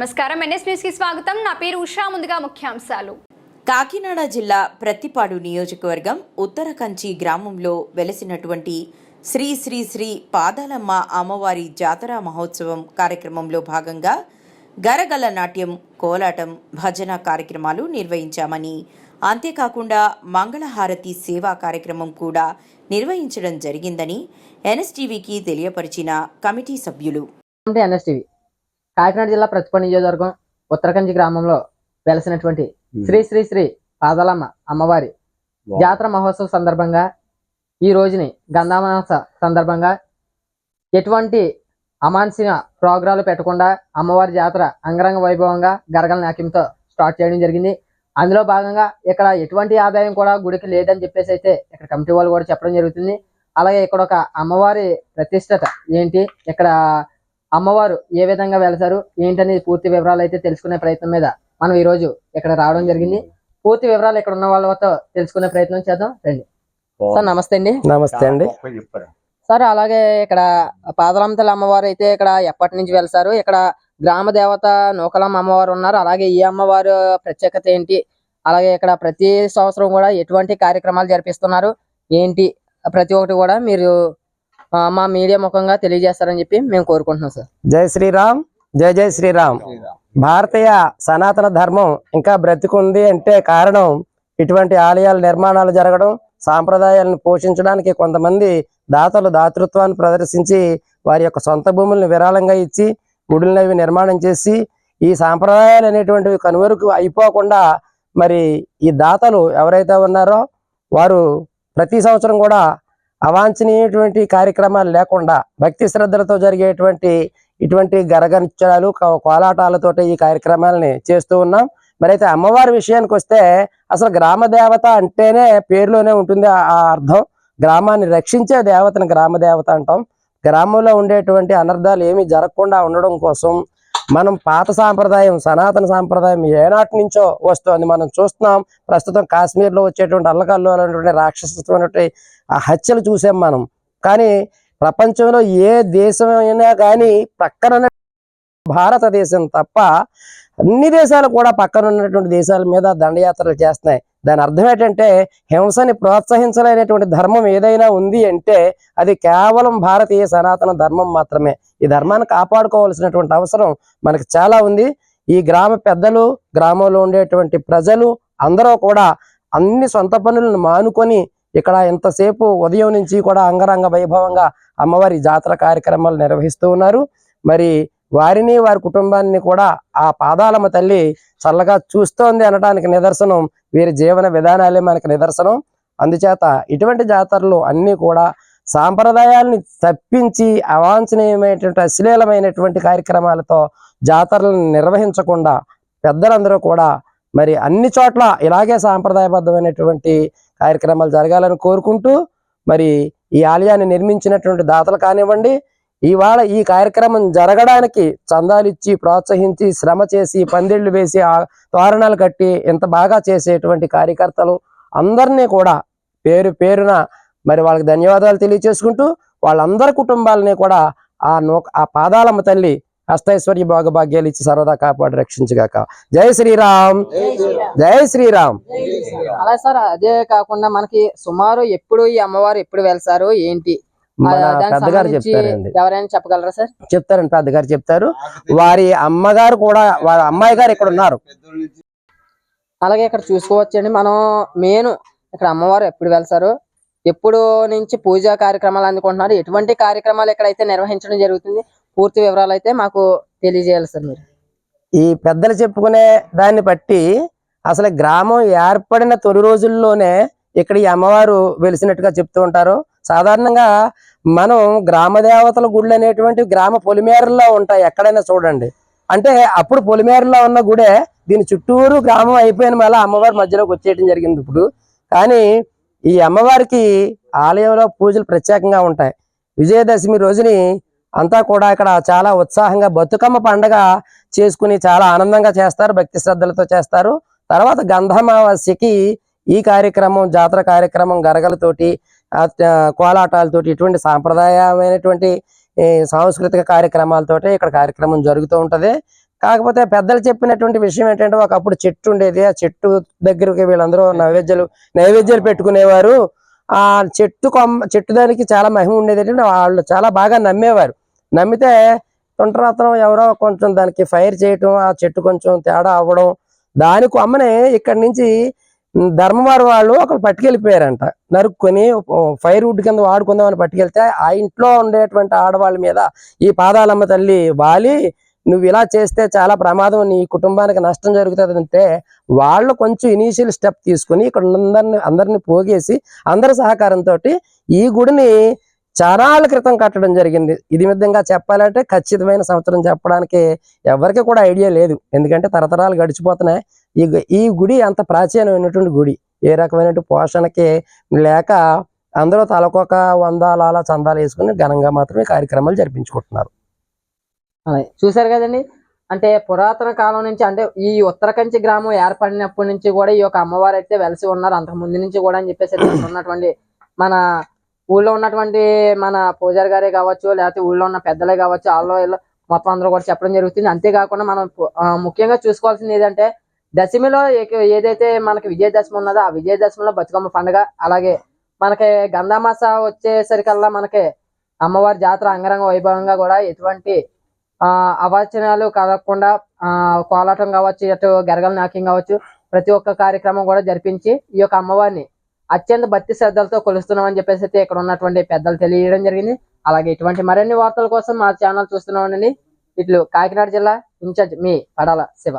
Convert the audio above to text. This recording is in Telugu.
నమస్కారం. ఎన్ఎస్ న్యూస్కి స్వాగతం. నా పేరు ఉషా. ముందుగా ముఖ్యాంశాలు. కాకినాడ జిల్లా ప్రత్తిపాడు నియోజకవర్గం ఉత్తర కంచి గ్రామంలో వెలసినటువంటి శ్రీ శ్రీ శ్రీ పాదాలమ్మ అమ్మవారి జాతర మహోత్సవం కార్యక్రమంలో భాగంగా గరగల నాట్యం కోలాటం భజన కార్యక్రమాలు నిర్వహించామని అంతేకాకుండా మంగళహారతి సేవా కార్యక్రమం కూడా నిర్వహించడం జరిగిందని ఎన్ఎస్టీవీకి తెలియపరిచిన కమిటీ సభ్యులు. అంటే ఎన్ఎస్టీవీ. కాకినాడ జిల్లా ప్రతిపడి నియోజకవర్గం ఉత్తరకంచి గ్రామంలో వెలసినటువంటి శ్రీ శ్రీ శ్రీ పాదాలమ్మ అమ్మవారి జాతర మహోత్సవ సందర్భంగా ఈ రోజుని గంధామాస సందర్భంగా ఎటువంటి అమాన్సిన ప్రోగ్రాలు పెట్టకుండా అమ్మవారి జాతర అంగరంగ వైభవంగా గరగల నాట్యంతో స్టార్ట్ చేయడం జరిగింది. అందులో భాగంగా ఇక్కడ ఎటువంటి ఆదాయం కూడా గుడికి లేదని చెప్పేసి అయితే ఇక్కడ కమిటీ వాళ్ళు కూడా చెప్పడం జరుగుతుంది. అలాగే ఇక్కడ ఒక అమ్మవారి ప్రతిష్టత ఏంటి? ఇక్కడ అమ్మవారు ఏ విధంగా వెళతారు ఏంటనేది పూర్తి వివరాలు అయితే తెలుసుకునే ప్రయత్నం మీద మనం ఈ రోజు ఇక్కడ రావడం జరిగింది. పూర్తి వివరాలు ఇక్కడ ఉన్న వాళ్ళతో తెలుసుకునే ప్రయత్నం చేద్దాం. రండి. సార్ నమస్తే అండి. నమస్తే అండి. సార్ అలాగే ఇక్కడ పాదలంతల అమ్మవారు అయితే ఇక్కడ ఎప్పటి నుంచి వెళ్తారు ఇక్కడ గ్రామ దేవత నూకలమ్మ అమ్మవారు ఉన్నారు. అలాగే ఈ అమ్మవారు ప్రత్యేకత ఏంటి? అలాగే ఇక్కడ ప్రతి సంవత్సరం కూడా ఎటువంటి కార్యక్రమాలు జరిపిస్తున్నారు? ఏంటి? ప్రతి ఒక్కటి కూడా మీరు మా మీడియా ముఖంగా తెలియజేస్తారని చెప్పి మేము కోరుకుంటున్నాం సార్. జై శ్రీరామ్ జై జై శ్రీరామ్. భారతీయ సనాతన ధర్మం ఇంకా బ్రతికుంది అంటే కారణం ఇటువంటి ఆలయాల నిర్మాణాలు జరగడం సాంప్రదాయాలను పోషించడానికి కొంతమంది దాతలు దాతృత్వాన్ని ప్రదర్శించి వారి యొక్క సొంత భూములను విరాళంగా ఇచ్చి గుడులను అవి నిర్మాణం చేసి ఈ సాంప్రదాయాలు అనేటువంటివి కనువరకు అయిపోకుండా మరి ఈ దాతలు ఎవరైతే ఉన్నారో వారు ప్రతి సంవత్సరం కూడా అవాంఛనీయటువంటి కార్యక్రమాలు లేకుండా భక్తి శ్రద్ధలతో జరిగేటువంటి ఇటువంటి గరగనిత్యాలు కోలాటాలతో ఈ కార్యక్రమాలని చేస్తూ ఉన్నాం. మరి అయితే అమ్మవారి విషయానికి వస్తే అసలు గ్రామ దేవత అంటేనే పేరులోనే ఉంటుంది ఆ అర్థం. గ్రామాన్ని రక్షించే దేవతను గ్రామ దేవత అంటాం. గ్రామంలో ఉండేటువంటి అనర్థాలు ఏమీ జరగకుండా ఉండడం కోసం మనం పాత సాంప్రదాయం సనాతన సాంప్రదాయం ఏనాటి నుంచో వస్తుంది. మనం చూస్తున్నాం ప్రస్తుతం కాశ్మీర్లో వచ్చేటువంటి అల్లకల్లు అనేటువంటి రాక్షసత్వమైనటువంటి ఆ హత్యలు చూసాం మనం. కానీ ప్రపంచంలో ఏ దేశం అయినా కానీ పక్కన భారతదేశం తప్ప అన్ని దేశాలు కూడా పక్కన ఉన్నటువంటి దేశాల మీద దండయాత్రలు చేస్తున్నాయి. దాని అర్థం ఏంటంటే హింసని ప్రోత్సహించలేనటువంటి ధర్మం ఏదైనా ఉంది అంటే అది కేవలం భారతీయ సనాతన ధర్మం మాత్రమే. ఈ ధర్మాన్ని కాపాడుకోవాల్సినటువంటి అవసరం మనకి చాలా ఉంది. ఈ గ్రామ పెద్దలు గ్రామంలో ఉండేటువంటి ప్రజలు అందరూ కూడా అన్ని సొంత పనులను మానుకొని ఇక్కడ ఎంతసేపు ఉదయం నుంచి కూడా అంగరంగ వైభవంగా అమ్మవారి జాతర కార్యక్రమాలు నిర్వహిస్తూ ఉన్నారు. మరి వారిని వారి కుటుంబాన్ని కూడా ఆ పాదాలమ్మ తల్లి చల్లగా చూస్తోంది అనడానికి నిదర్శనం. వీరి జీవన విధానాలే మనకి నిదర్శనం. అందుచేత ఇటువంటి జాతరలు అన్నీ కూడా సాంప్రదాయాల్ని తప్పించి అవాంఛనీయమైనటువంటి అశ్లీలమైనటువంటి కార్యక్రమాలతో జాతరలను నిర్వహించకుండా పెద్దలందరూ కూడా మరి అన్ని చోట్ల ఇలాగే సాంప్రదాయబద్ధమైనటువంటి కార్యక్రమాలు జరగాలని కోరుకుంటూ మరి ఈ ఆలయాన్ని నిర్మించినటువంటి దాతలు కానివ్వండి ఇవాళ ఈ కార్యక్రమం జరగడానికి చందాలిచ్చి ప్రోత్సహించి శ్రమ చేసి పందిళ్ళు వేసి ఆ తోరణాలు కట్టి ఇంత బాగా చేసేటువంటి కార్యకర్తలు అందరినీ కూడా పేరు పేరున మరి వాళ్ళకి ధన్యవాదాలు తెలియచేసుకుంటూ వాళ్ళందరి కుటుంబాలని కూడా ఆ నో ఆ పాదాలమ్మ తల్లి అష్టైశ్వర్య భోగభాగ్యాలు ఇచ్చి సర్వదా కాపాడి రక్షించగాక. జై శ్రీరామ్. జై శ్రీరామ్. అలా సార్ అదే కాకుండా మనకి సుమారు ఎప్పుడు ఈ అమ్మవారు ఎప్పుడు వెళ్తారు ఏంటి? పెద్దగారు చెప్తారండి. ఎవరైనా చెప్పగలరా సార్? చెప్తారండి పెద్దగారు చెప్తారు. వారి అమ్మగారు కూడా వారి అమ్మాయి గారు ఇక్కడ ఉన్నారు. అలాగే ఇక్కడ చూసుకోవచ్చండి. మనం మెయిన్ ఇక్కడ అమ్మవారు ఎప్పుడు వెళ్తారు? ఎప్పుడు నుంచి పూజా కార్యక్రమాలు అందుకుంటున్నారు? ఎటువంటి కార్యక్రమాలు ఇక్కడైతే నిర్వహించడం జరుగుతుంది? పూర్తి వివరాలు అయితే మాకు తెలియజేయాలి సార్ మీరు. ఈ పెద్దలు చెప్పుకునే దాన్ని బట్టి అసలు గ్రామం ఏర్పడిన తొలి రోజుల్లోనే ఇక్కడ ఈ అమ్మవారు వెలిసినట్టుగా చెప్తూ ఉంటారు. సాధారణంగా మనం గ్రామ దేవతల గుళ్ళు అనేటువంటి గ్రామ పొలిమేరల్లో ఉంటాయి ఎక్కడైనా చూడండి. అంటే అప్పుడు పొలిమేరలో ఉన్న గుడే దీని చుట్టూరు గ్రామం అయిపోయిన మళ్ళీ అమ్మవారి మధ్యలోకి వచ్చేయడం జరిగింది ఇప్పుడు. కానీ ఈ అమ్మవారికి ఆలయంలో పూజలు ప్రత్యేకంగా ఉంటాయి. విజయదశమి రోజుని అంతా కూడా ఇక్కడ చాలా ఉత్సాహంగా బతుకమ్మ పండగ చేసుకుని చాలా ఆనందంగా చేస్తారు భక్తి శ్రద్ధలతో చేస్తారు. తర్వాత గంధమావాస్యకి ఈ కార్యక్రమం జాతర కార్యక్రమం గరగలతోటి కోలాటాలతోటి ఇటువంటి సాంప్రదాయమైనటువంటి సాంస్కృతిక కార్యక్రమాలతోటి ఇక్కడ కార్యక్రమం జరుగుతూ ఉంటుంది. కాకపోతే పెద్దలు చెప్పినటువంటి విషయం ఏంటంటే ఒకప్పుడు చెట్టు ఉండేది. ఆ చెట్టు దగ్గరికి వీళ్ళందరూ నైవేద్యాలు నైవేద్యాలు పెట్టుకునేవారు. ఆ చెట్టు కొమ్మ చెట్టు దానికి చాలా మహిమ ఉండేది ఏంటంటే వాళ్ళు చాలా బాగా నమ్మేవారు. నమ్మితే తుంటరత్నం ఎవరో కొంచెం దానికి ఫైర్ చేయటం ఆ చెట్టు కొంచెం తేడా అవ్వడం దాని కొమ్మని ఇక్కడి నుంచి ధర్మవారి వాళ్ళు ఒకరు పట్టుకెళ్ళిపోయారంట. నరుక్కొని ఫైర్ వుడ్ కింద వాడుకుందామని పట్టుకెళ్తే ఆ ఇంట్లో ఉండేటువంటి ఆడవాళ్ళ మీద ఈ పాదాలమ్మ తల్లి వాలి నువ్వు ఇలా చేస్తే చాలా ప్రమాదం నీ కుటుంబానికి నష్టం జరుగుతుంది అంటే వాళ్ళు కొంచెం ఇనీషియల్ స్టెప్ తీసుకుని ఇక్కడ అందరిని అందరిని పోగేసి అందరి సహకారంతో ఈ గుడిని చారాల క్రితం కట్టడం జరిగింది. ఇది విధంగా చెప్పాలంటే ఖచ్చితమైన సంవత్సరం చెప్పడానికి ఎవరికి కూడా ఐడియా లేదు. ఎందుకంటే తరతరాలు గడిచిపోతున్నాయి. ఈ ఈ గుడి అంత ప్రాచీనమైనటువంటి గుడి. ఏ రకమైనటువంటి పోషణకి లేక అందరూ తలకొక వందాల అలా చందాలు వేసుకుని ఘనంగా మాత్రమే కార్యక్రమాలు జరిపించుకుంటున్నారు. చూశారు చూసారు కదండి? అంటే పురాతన కాలం నుంచి అంటే ఈ ఉత్తరకంచి గ్రామం ఏర్పడినప్పటి నుంచి కూడా ఈ యొక్క అమ్మవారు అయితే వెలిసి ఉన్నారు. అంతకు ముందు నుంచి కూడా అని చెప్పేసి ఉన్నటువంటి మన ఊళ్ళో ఉన్నటువంటి మన పూజారి గారే కావచ్చు లేకపోతే ఊళ్ళో ఉన్న పెద్దలే కావచ్చు వాళ్ళు వీళ్ళు మొత్తం అందరూ కూడా చెప్పడం జరుగుతుంది. అంతేకాకుండా మనం ముఖ్యంగా చూసుకోవాల్సింది ఏదంటే దశమిలో ఏదైతే మనకి విజయదశమి ఉన్నదో ఆ విజయదశమిలో బతుకమ్మ పండుగ అలాగే మనకి గంధామాస వచ్చేసరికల్లా మనకి అమ్మవారి జాతర అంగరంగ వైభవంగా కూడా ఎటువంటి ఆ అవాచనాలు కలగకుండా ఆ కోలాటం కావచ్చు ఇటు గరగల నాట్యం కావచ్చు ప్రతి ఒక్క కార్యక్రమం కూడా జరిపించి ఈ యొక్క అమ్మవారిని అత్యంత భక్తి శ్రద్ధలతో కొలుస్తున్నామని చెప్పేసి అయితే ఇక్కడ ఉన్నటువంటి పెద్దలు తెలియడం జరిగింది. అలాగే ఇటువంటి మరిన్ని వార్తల కోసం మా ఛానల్ చూస్తున్నామండి ఇట్లు కాకినాడ జిల్లా ఇన్ఛార్జ్ మీ పడాల శివ.